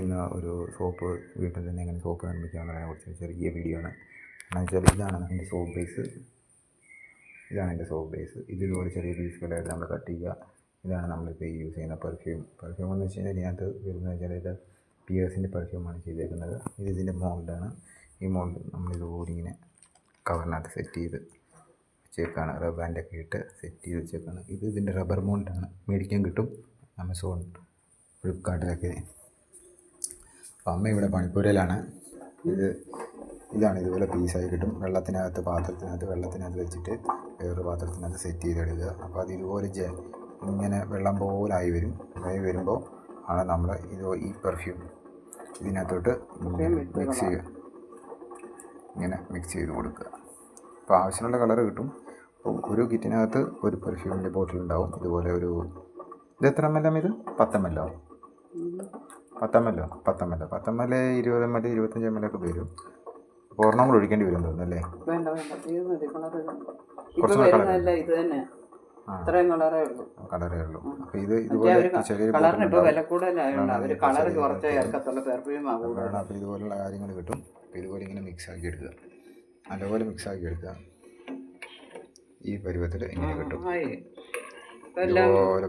ചെയ്യുന്ന ഒരു സോപ്പ് വീട്ടിൽ തന്നെ എങ്ങനെ സോപ്പ് നിർമ്മിക്കാമെന്നതിനെ കുറിച്ച് ചെറിയ വീഡിയോ ആണ്. എന്ന് വെച്ചാൽ ഇതാണ് എന്റെ സോപ്പ് ബേസ് ഇതാണ് എന്റെ സോപ്പ് ബേസ് ഇതിലൂടെ ചെറിയ പീസുകളായിട്ട് നമ്മൾ കട്ട് ചെയ്യുക. ഇതാണ് നമ്മളിപ്പോൾ യൂസ് ചെയ്യുന്ന പെർഫ്യൂം പെർഫ്യൂം എന്ന് വെച്ച് കഴിഞ്ഞാൽ ഇതിനകത്ത് വരുന്നത് വെച്ചാൽ ഇത് പിയേഴ്സിന്റെ പെർഫ്യൂമാണ് ചെയ്തേക്കുന്നത്. ഇത് ഇതിന്റെ മോൾഡാണ് ഈ മോൾഡ് നമ്മൾ ഇതുപോലെ ഇങ്ങനെ കവറിനകത്ത് സെറ്റ് ചെയ്ത് വെച്ചേക്കാണ്. ബാൻഡൊക്കെ ഇട്ട് സെറ്റ് ചെയ്ത് വെച്ചേക്കാണ്. ഇത് ഇതിന്റെ റബ്ബർ മോൾഡാണ് മേടിക്കാൻ കിട്ടും. ആമസോൺ ഫ്ലിപ്കാർട്ടിലൊക്കെ അപ്പോൾ അമ്മ ഇവിടെ പണിപ്പുരയിലാണ്. ഇത് ഇതാണ് ഇതുപോലെ പീസായി കിട്ടും. വെള്ളത്തിനകത്ത് പാത്രത്തിനകത്ത് വെള്ളത്തിനകത്ത് വെച്ചിട്ട് വേറൊരു പാത്രത്തിനകത്ത് സെറ്റ് ചെയ്തെടുക്കുക. അപ്പോൾ അത് ഇതുപോലെ ജ ഇങ്ങനെ വെള്ളം പോലായി ആയി വരും. ആയി വരുമ്പോൾ ആണ് നമ്മൾ ഇത് ഈ പെർഫ്യൂം ഇതിനകത്തോട്ട് മിക്സ് ചെയ്യുക. ഇങ്ങനെ മിക്സ് ചെയ്ത് കൊടുക്കുക. അപ്പോൾ ആവശ്യമുള്ള കളർ കിട്ടും. അപ്പോൾ ഒരു കിറ്റിനകത്ത് ഒരു പെർഫ്യൂമിന്റെ ബോട്ടിൽ ഉണ്ടാവും. ഇതുപോലെ ഒരു ഇത് എത്ര എം എൽ എം ഇത്? പത്ത് എം എൽ ഒ പത്തമ്മല്ലോ പത്തമ്മല്ല പത്തമ്മൽ എൽ ഇരുപത്തഞ്ച് എം എൽ ഒക്കെ വരും. അപ്പോൾ ഒരെണ്ണം കൂടെ ഒഴിക്കേണ്ടി വരും തോന്നുന്നു അല്ലേ? വേണ്ട വേണ്ട. ഇത് മതി കളർ വരുന്നതല്ല ഇത് തന്നെ. കളറേ ഉള്ളൂ. കളറേ ഉള്ളൂ. അപ്പോൾ ഇത് ഇതുപോലെ കളറിന് വില കൂടുതലായതുകൊണ്ട് കളർ ചെറിയ കുറച്ചേ. പെർഫ്യൂം ആകും അപ്പോൾ ഇതുപോലുള്ള കാര്യങ്ങൾ കിട്ടും. അപ്പോൾ ഇതുപോലെ ഇങ്ങനെ മിക്സ് ആക്കി എടുക്കുക. നല്ലപോലെ മിക്സ് ആക്കി എടുക്കുക. ഈ പരുവത്തിൽ ഇങ്ങനെ കിട്ടും.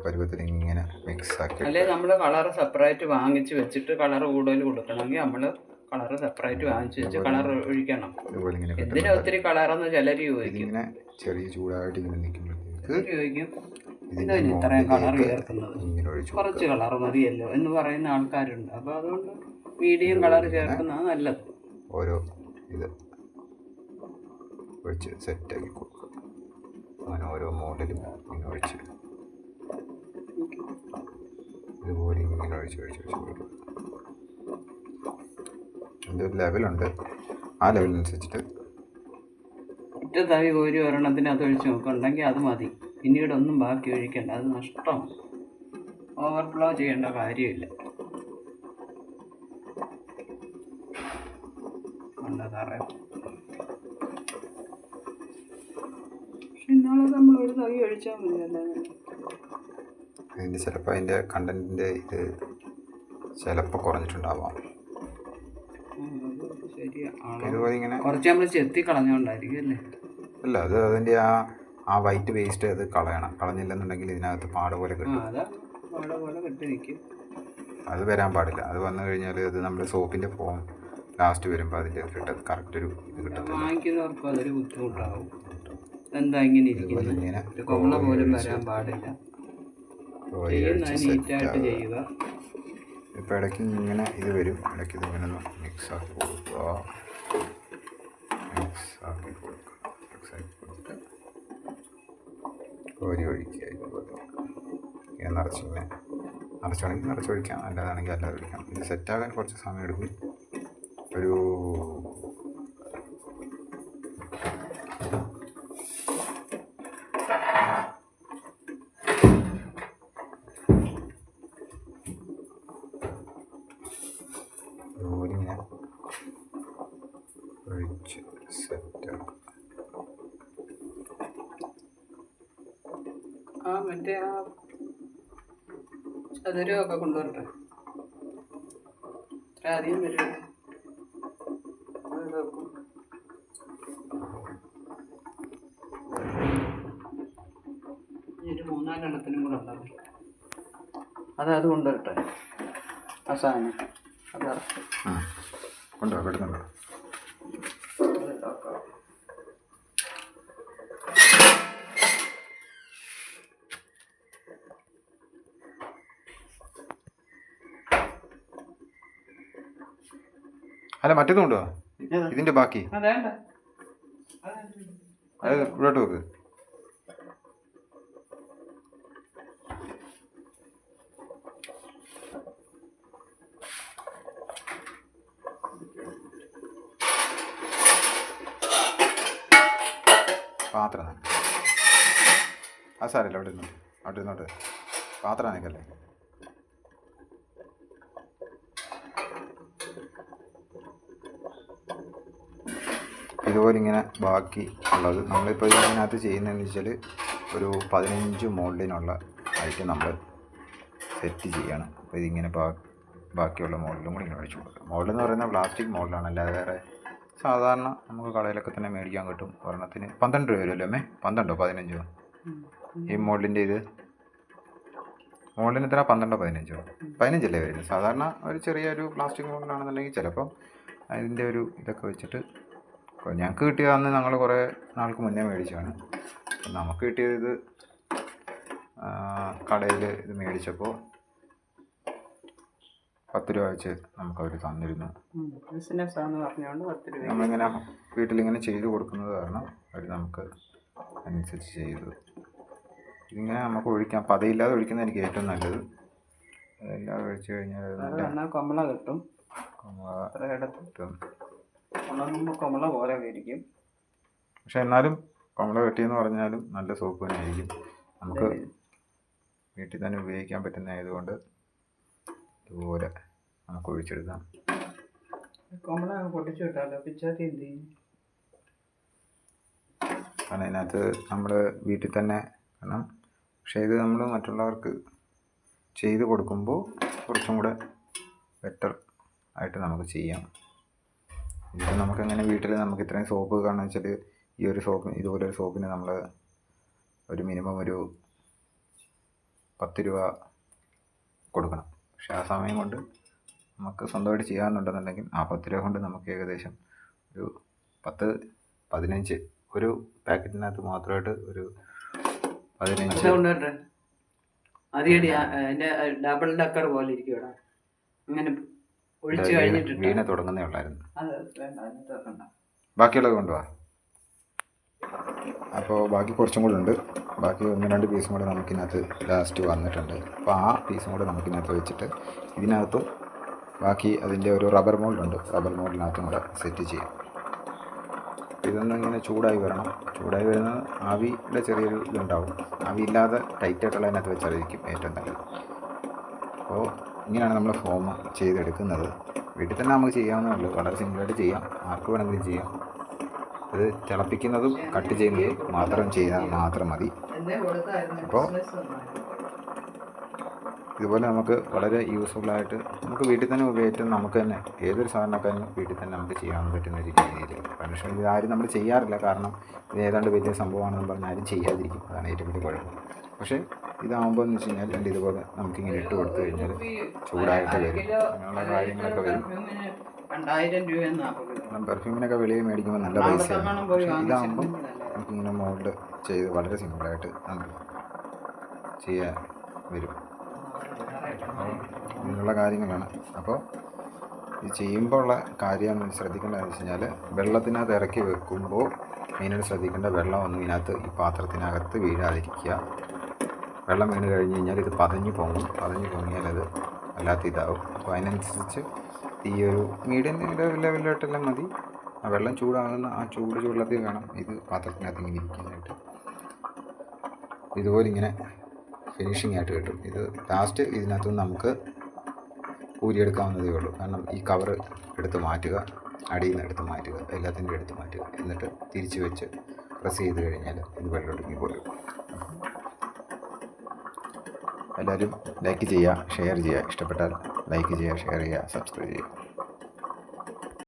പരുവത്തിൽ ഇങ്ങനെ മിക്സ് ആക്കി അല്ലെ നമ്മൾ കളർ സെപ്പറേറ്റ് വാങ്ങിച്ച് വെച്ചിട്ട് കളർ കൂടുതൽ കൊടുക്കണമെങ്കിൽ നമ്മൾ കളർ സെപ്പറേറ്റ് വാങ്ങിച്ച് വെച്ച് കളർ ഒഴിക്കണം. എന്തിനാ ഒത്തിരി കളറെന്ന് ചിലര് ചോദിക്കും. ചെറിയ ചൂടായിട്ട് ഇങ്ങനെ നിൽക്കുമ്പോഴത്തേക്ക് ഇത്രയും കളർ ചേർക്കുന്നത്? കുറച്ച് കളർ മതിയല്ലോ എന്ന് പറയുന്ന ആൾക്കാരുണ്ട്. അപ്പോൾ അതുകൊണ്ട് മീഡിയം കളർ ചേർക്കുന്നതാണ് നല്ലത്. ഓരോ ഇത് ഒഴിച്ച് സെറ്റാക്കി കൊടുക്കുക. അങ്ങനെ ഓരോ മോഡലും ഇങ്ങനെ ഒഴിച്ച് ഇതുപോലെ ഇങ്ങനെ ഒഴിച്ച് ഒഴിച്ച് ഒഴിച്ച് കൊടുക്കുക എന്റെ ഒരു ലെവലുണ്ട് ആ ലെവലിനനുസരിച്ചിട്ട് ഒറ്റ തവി ഒരു ഒരെണ്ണത്തിന് അത് ഒഴിച്ച് നോക്കുന്നുണ്ടെങ്കിൽ അത് മതി. പിന്നീട് ഒന്നും ബാക്കി ഒഴിക്കണ്ട. അത് നഷ്ടമാണ് ഓവർഫ്ലോ ചെയ്യേണ്ട കാര്യമില്ല. ഉണ്ട് സാറേ? പക്ഷെ ഇന്നാളെ നമ്മൾ ഒരു തവി ഒഴിച്ചാൽ മതി മതിയല്ലോ. ഇതിന്റെ ചിലപ്പോൾ അതിന്റെ കണ്ടന്റിന്റെ ഇത് ചിലപ്പോൾ കുറഞ്ഞിട്ടുണ്ടാവാം. ഇതുപോലെ ഇങ്ങനെ കുറച്ച് നമ്മൾ ചെത്തി കളഞ്ഞോണ്ടായിരിക്കും അല്ലേ അല്ല അത് അതിന്റെ ആ ആ വൈറ്റ് വേസ്റ്റ് അത് കളയണം. കളഞ്ഞില്ലെന്നുണ്ടെങ്കിൽ ഇതിനകത്ത് പാട് പോലെ കിട്ടും. അതാ വരാൻ പാടില്ല. അത് വന്നു കഴിഞ്ഞാൽ അത് നമ്മുടെ സോപ്പിന്റെ ഫോം ലാസ്റ്റ് വരുമ്പോൾ അതിന്റെ കിട്ട കറക്റ്റ് ഒരു ഇത് കിട്ടത്തില്ല. ഇങ്ങനെ പോലും വരാൻ പാടില്ല. നീറ്റായിട്ട് ചെയ്യുക. ഇപ്പോൾ ഇടയ്ക്ക് ഇങ്ങനെ ഇത് വരും. ഇടയ്ക്ക് ഇത് ഇങ്ങനെ മിക്സ് ആക്കി കൊടുക്കുക. മിക്സ് ആക്കി കൊടുക്കുക. മിക്സ് ആക്കി കൊടുക്കുക. കോരി ഒഴിക്കുക ഇതുപോലെ. ഇങ്ങനെ നിറച്ചിങ്ങനെ. നിറച്ചാണെങ്കിൽ നിറച്ചൊഴിക്കാം. അല്ലാതാണെങ്കിൽ അല്ലാതെ ഒഴിക്കാം. ഇത് സെറ്റാകാൻ കുറച്ച് സമയം എടുക്കും. ഒരു ഇതുപോലെ ഇങ്ങനെ സെറ്റാക്കുക ആ മറ്റേ ആ ചതുരമൊക്കെ കൊണ്ടുവരട്ടെ. ഇത്ര അധികം വരും. ഒരു മൂന്നാലെണ്ണത്തിനും കൂടെ ഉണ്ടാവും അത് അത് കൊണ്ടുവരട്ടെ ആ സാധനം. അത് കൊണ്ടുവരാം ആ പെട്ടെന്ന് അല്ല മറ്റേതും ഉണ്ടോ? ഇതിന്റെ ബാക്കി. അത് ഇവിടോട്ട് വെക്ക്. പാത്രം ആ സാരമില്ല അവിടെ ഇരുന്നോട്ട്? അവിടെ ഇരുന്നോട്ട്. പാത്രം നനക്കല്ലേ ഇതുപോലെ ഇങ്ങനെ ബാക്കി ഉള്ളത്. നമ്മളിപ്പോൾ ഇതിനകത്ത് ചെയ്യുന്നതെന്ന് വെച്ചാൽ ഒരു പതിനഞ്ച് മോഡലിനുള്ള ഐറ്റം നമ്മൾ സെറ്റ് ചെയ്യണം. അപ്പോൾ ഇതിങ്ങനെ ബാക്കിയുള്ള മോഡലും കൂടി ഇങ്ങനെ ഒഴിച്ചു മോഡൽ മോഡലെന്ന് പറയുന്നത് പ്ലാസ്റ്റിക് മോഡലാണ്. അല്ലാതെ വേറെ സാധാരണ നമുക്ക് കടയിലൊക്കെ തന്നെ മേടിക്കാൻ കിട്ടും. ഒരെണ്ണത്തിന് പന്ത്രണ്ട് രൂപ വരുമല്ലോ അമ്മേ? പന്ത്രണ്ടോ പതിനഞ്ചോ? ഈ മോഡലിന്റെ ഇത്? മോഡലിന് എത്ര? പന്ത്രണ്ടോ പതിനഞ്ചോ? പതിനഞ്ചല്ലേ വരുന്നത്. സാധാരണ ഒരു ചെറിയൊരു പ്ലാസ്റ്റിക് മോഡലാണെന്നുണ്ടെങ്കിൽ ചിലപ്പം അതിന്റെ ഒരു ഇതൊക്കെ വെച്ചിട്ട് കൊ- ഞങ്ങൾക്ക് കിട്ടിയത് അന്ന് ഞങ്ങൾ കുറേ നാൾക്ക് മുന്നേ മേടിച്ചതാണ്. നമുക്ക് കിട്ടിയത് ഇത് കടയിൽ ഇത് മേടിച്ചപ്പോൾ പത്ത് രൂപ വെച്ച് നമുക്കവർ തന്നിരുന്നു. നമ്മളിങ്ങനെ വീട്ടിലിങ്ങനെ ചെയ്ത് കൊടുക്കുന്നത് കാരണം അവർ നമുക്ക് അനുസരിച്ച് ചെയ്തു ഇതിങ്ങനെ നമുക്ക് ഒഴിക്കാം. പതയില്ലാതെ ഒഴിക്കുന്നത് എനിക്ക് ഏറ്റവും നല്ലത്. അതെല്ലാം ഒഴിച്ച് കഴിഞ്ഞാൽ കൊമ്പള കിട്ടും. കമ കിട്ടും. കൊമള പോലെ ഇരിക്കും പക്ഷെ എന്നാലും കമള വെട്ടിയെന്ന് പറഞ്ഞാലും നല്ല സോപ്പ് തന്നെയായിരിക്കും നമുക്ക് വീട്ടിൽ തന്നെ ഉപയോഗിക്കാൻ പറ്റുന്നതായതുകൊണ്ട് ഇതുപോലെ നമുക്ക് ഒഴിച്ചെടുക്കാം. കൊമള പൊട്ടിച്ചു വിട്ടാലോ? പിച്ചാത്തി എന്ത് ചെയ്യും? കാരണം അതിനകത്ത് നമ്മൾ വീട്ടിൽ തന്നെ കാരണം പക്ഷേ ഇത് നമ്മൾ മറ്റുള്ളവർക്ക് ചെയ്ത് കൊടുക്കുമ്പോൾ കുറച്ചും കൂടെ ബെറ്റർ ആയിട്ട് നമുക്ക് ചെയ്യാം. ഇതിപ്പോൾ നമുക്കങ്ങനെ വീട്ടിൽ നമുക്ക് ഇത്രയും സോപ്പ് കാണുക വെച്ചാൽ ഈ ഒരു സോപ്പ് ഇതുപോലെ ഒരു സോപ്പിന് നമ്മൾ ഒരു മിനിമം ഒരു പത്ത് രൂപ കൊടുക്കണം. പക്ഷേ ആ സമയം കൊണ്ട് നമുക്ക് സ്വന്തമായിട്ട് ചെയ്യാമെന്നുണ്ടെന്നുണ്ടെങ്കിൽ ആ പത്ത് രൂപ കൊണ്ട് നമുക്ക് ഏകദേശം ഒരു പത്ത് പതിനഞ്ച് ഒരു പാക്കറ്റിനകത്ത് മാത്രമായിട്ട് ഒരു പതിനഞ്ച് അതിയടി ഡബിൾ ഡക്കർ പോലെ ഇരിക്കും അങ്ങനെ ഒഴിച്ച് കഴിഞ്ഞിട്ടുണ്ട് വീണ തുടങ്ങുന്നേ ഉള്ളായിരുന്നു. അത് വേണ്ട ബാക്കിയുള്ളത് കൊണ്ടുപോവാ അപ്പോൾ ബാക്കി കുറച്ചും കൂടെ ഉണ്ട്. ബാക്കി ഒന്ന് രണ്ട് പീസും കൂടെ നമുക്കിനകത്ത് ലാസ്റ്റ് വന്നിട്ടുണ്ട്. അപ്പോൾ ആ പീസും കൂടെ നമുക്കിനകത്ത് വെച്ചിട്ട് ഇതിനകത്തും ബാക്കി അതിന്റെ ഒരു റബ്ബർ മോൾഡുണ്ട് റബ്ബർ മോൾഡിനകത്തും കൂടെ സെറ്റ് ചെയ്യാം. ഇതൊന്നും ഇങ്ങനെ ചൂടായി വരണം. ചൂടായി വരുന്നത് ആവിയുടെ ചെറിയൊരു ഇതുണ്ടാവും. ആവിയില്ലാതെ ടൈറ്റായിട്ടുള്ള അതിനകത്ത് വെച്ചായിരിക്കും ഏറ്റവും നല്ലത്. അപ്പോൾ ഇങ്ങനെയാണ് നമ്മൾ ഫോം ചെയ്തെടുക്കുന്നത്. വീട്ടിൽ തന്നെ നമുക്ക് ചെയ്യാവുന്നേ ഉള്ളൂ. വളരെ സിമ്പിളായിട്ട് ചെയ്യാം. ആർക്ക് വേണമെങ്കിലും ചെയ്യാം. ഇത് തിളപ്പിക്കുന്നതും കട്ട് ചെയ്യുന്നതും മാത്രം ചെയ്താൽ മാത്രം മതി. അപ്പോൾ. ഇതുപോലെ നമുക്ക് വളരെ യൂസ്ഫുള്ളായിട്ട് നമുക്ക് വീട്ടിൽ തന്നെ ഉപയോഗിച്ച് നമുക്ക് തന്നെ ഏതൊരു സാധനക്കാരനും വീട്ടിൽ തന്നെ നമുക്ക് ചെയ്യാൻ പറ്റുന്ന ഒരു രീതിയിൽ. പക്ഷേ ഇതാരും നമ്മൾ ചെയ്യാറില്ല. കാരണം ഇത് ഏതാണ്ട് വലിയ സംഭവമാണെന്ന് പറഞ്ഞാൽ ആരും ചെയ്യാതിരിക്കും. അതാണ് ഏറ്റവും വലിയ കുഴപ്പം. പക്ഷേ ഇതാകുമ്പോൾ എന്ന് വെച്ച് കഴിഞ്ഞാൽ രണ്ട് ഇതുപോലെ നമുക്കിങ്ങനെ ഇട്ട് കൊടുത്തു കഴിഞ്ഞാൽ ചൂടായിട്ട് വരും. അങ്ങനെയുള്ള കാര്യങ്ങളൊക്കെ വരും. പെർഫ്യൂമിനൊക്കെ വെളിയിൽ മേടിക്കുമ്പോൾ നല്ല പൈസയാണ്. പോയി പക്ഷേ നമുക്കിങ്ങനെ മോൾഡ് ചെയ്ത് വളരെ സിമ്പിളായിട്ട് നമുക്ക് ചെയ്യാൻ വരും. അങ്ങനെയുള്ള കാര്യങ്ങളാണ്. അപ്പോൾ ഇത് ചെയ്യുമ്പോൾ ഉള്ള കാര്യം ശ്രദ്ധിക്കേണ്ടതെന്ന് വെച്ച് കഴിഞ്ഞാൽ വെള്ളത്തിനകത്ത് ഇറക്കി വെക്കുമ്പോൾ മെയിനായിട്ട് ശ്രദ്ധിക്കേണ്ട വെള്ളം ഒന്നും ഇതിനകത്ത് ഈ പാത്രത്തിനകത്ത് വീഴാതിരിക്കുക. വെള്ളം വീണ് കഴിഞ്ഞ് കഴിഞ്ഞാൽ ഇത് പതഞ്ഞു പോകും പതഞ്ഞു പൊങ്ങിയാൽ അത് വല്ലാത്ത ഇതാവും. അപ്പോൾ അതിനനുസരിച്ച് ഈ ഒരു മീഡിയം ലെവലിലോട്ടെല്ലാം മതി. ആ വെള്ളം ചൂടാകുന്ന ആ ചൂട് ചൂടത്തിൽ വേണം ഇത് പാത്രത്തിനകത്ത് ഇങ്ങനെ ഇരിക്കാനായിട്ട്. ഇതുപോലെ ഇങ്ങനെ ഫിനിഷിംഗ് ആയിട്ട് കിട്ടും. ഇത് ലാസ്റ്റ് ഇതിനകത്ത് നമുക്ക് ഊരിയെടുക്കാവുന്നതേ ഉള്ളൂ. കാരണം ഈ കവർ എടുത്ത് മാറ്റുക അടിയിൽ നിന്ന് എടുത്ത് മാറ്റുക എല്ലാത്തിന്റെ എടുത്ത് മാറ്റുക. എന്നിട്ട് തിരിച്ച് വെച്ച് പ്രസ് ചെയ്ത് കഴിഞ്ഞാൽ ഇത് വെള്ളം ഒടുങ്ങി പോരും. എല്ലാവരും ലൈക്ക് ചെയ്യുക ഷെയർ ചെയ്യുക. ഇഷ്ടപ്പെട്ടാൽ ലൈക്ക് ചെയ്യുക ഷെയർ ചെയ്യുക സബ്സ്ക്രൈബ് ചെയ്യുക.